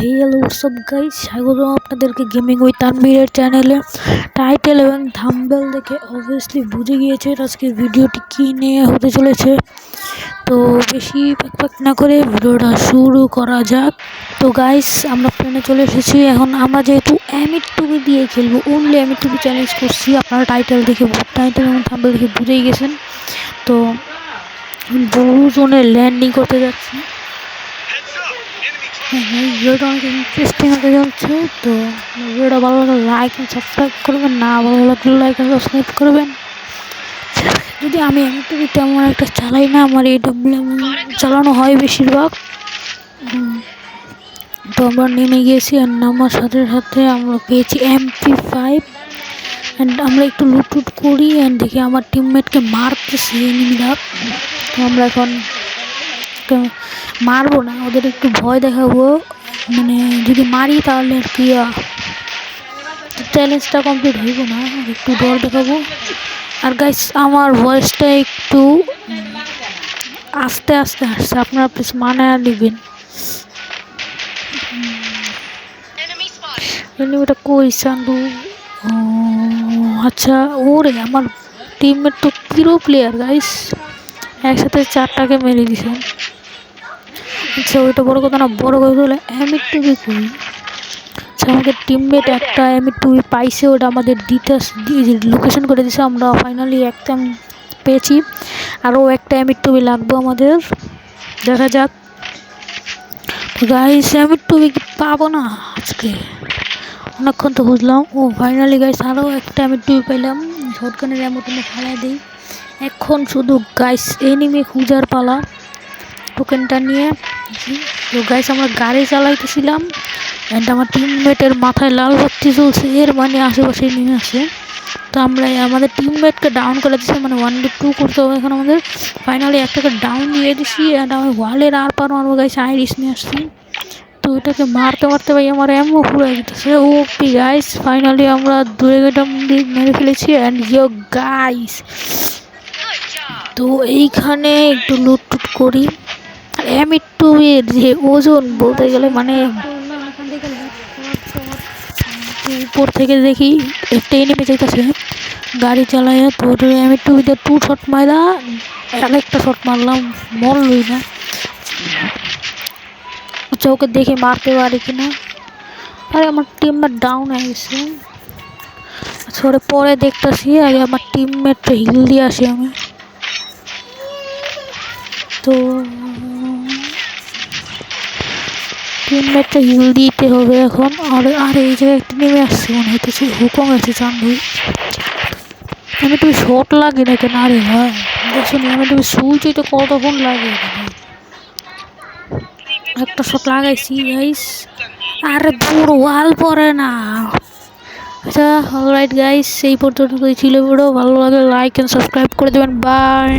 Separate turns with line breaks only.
Hello সব guys স্বাগত আপনাদেরকে গেমিং উইথ তানভীরের চ্যানেলে টাইটেল এবং থাম্বেল দেখে অবভিয়াসলি বুঝে গিয়েছে আজকের ভিডিওটি কী নিয়ে হতে চলেছে। তো বেশি প্যাক না করে ভিডিওটা শুরু করা যাক। তো গাইস আমরা ফোনে চলে এসেছি। এখন আমরা যেহেতু অ্যামিট টুবি দিয়ে খেলব অনলি অ্যামিট টুবি চ্যালেঞ্জ করছি। আপনারা টাইটেল দেখে টাইটেল এবং থাম্বেল দেখে বুঝেই গেছেন। তো বহু জনে ল্যান্ডিং করতে যাচ্ছি। ইন্টারেস্টিং হতে তো ভালো লাইক সাবস্ক্রাইব করবেন, না ভালো লাগলে লাইক সাবস্ক্রাইব করবেন। যদি আমি এমনি তেমন একটা চালাই না, আমার এই ডব্লিউ চালানো হয় বেশিরভাগ। তো আমরা নেমে গিয়েছি আর নামার সাথে সাথে আমরা পেয়েছি এমপি ফাইভ অ্যান্ড আমরা একটু লুটুট করি অ্যান্ড দেখি আমার টিমমেটকে মারতেছি, এনিমিরা। তো আমরা এখন মারবো না, ওদের একটু ভয় দেখাবো। মানে যদি মারি তাহলে আর কি চ্যালেঞ্জটা কমপ্লিট হইব না একটু ডর দেখাবো। আর গাইস আমার ভয়েসটা একটু আস্তে আস্তে আসছে, আপনারা প্লিজ মানায় নেবেন। এনিমিটা কই সান্ডু আচ্ছা ওরে, আমার টিমমেট তো পিরো প্লেয়ার গাইস একসাথে চারটাকে মেরে দিছে আচ্ছা ওইটা বড় কথা না, বড় কথা হলে এমিট টুবি করি। আচ্ছা আমাদের টিমমেট একটা এমিট টুবি পাইছে, ওটা আমাদের দিতে লোকেশন করে দিছে, আমরা ফাইনালি একটা পেয়েছি। আরও একটা এমিট টুবি লাগবে আমাদের। দেখা যাক। গাইস এমিট টুবি পাবো না আজকে? অনেকক্ষণ তো বুঝলাম। ও ফাইনালি গাইস আরও একটা এমিট টুবি পাইলাম। শটগানের এমন ফেলাই দিই। এখন শুধু গাইস এনিমি খুঁজার পালা। টোকেনটা নিয়ে। তো গাইস আমরা গাড়ি চালাইতেছিলাম অ্যান্ড আমার টিমমেটের মাথায় লাল বাতি চলছে, এর মানে আশেপাশে নিয়ে আসে। তো আমরা, আমাদের টিমমেটকে ডাউন করে দিচ্ছি মানে ওয়ান ডে টু করতে হবে এখন আমাদের। ফাইনালি একটাকে ডাউন দিয়ে দিছি অ্যান্ড আমি ওয়ালের আর পার মারবো গাইস আইরিস নিয়ে আসছি। তো ওইটাকে মারতে মারতে ভাই, আমার এমন পুরো যেতেছে ও পি গাইস ফাইনালি আমরা দূরে গেটা মেরে ফেলেছি অ্যান্ড ইয়ো গাইস তো এইখানে একটু লুট টুট করি। এম একটু যে ওজন বলতে গেলে মানে উপর থেকে দেখি একটা এনিমে যাইতেছে। গাড়ি চালায় তো আমি একটু টু শট মারা আরেকটা শট মারলাম, মরলই না। আচ্ছা ওকে দেখে মারতে পারি কিনা? আরে, আমার টিমমেট ডাউন হয়ে গেছে। আচ্ছা পরে দেখতেছি, আগে আমার টিমমেটটা হিল দিয়ে আসি আমি। তো টিমমেটটা হিল দিতে হবে এখন। আর আর, এই জায়গায় একটা নেমে আসছে মনে হইতেছে, হুকম আছে চান্দু আমি তুমি শর্ট লাগে না কেন? আরে ভাই দেখছ আমি তুমি সুইচ তো কতক্ষণ লাগে একটা শট লাগাইছি গাইস আরে পুরো ওয়াল পরে না। আচ্ছা অলরাইট গাইস এই পর্যন্ত ছিল ভিডিও ভালো লাগে লাইক অ্যান্ড সাবস্ক্রাইব করে দেবেন। বাই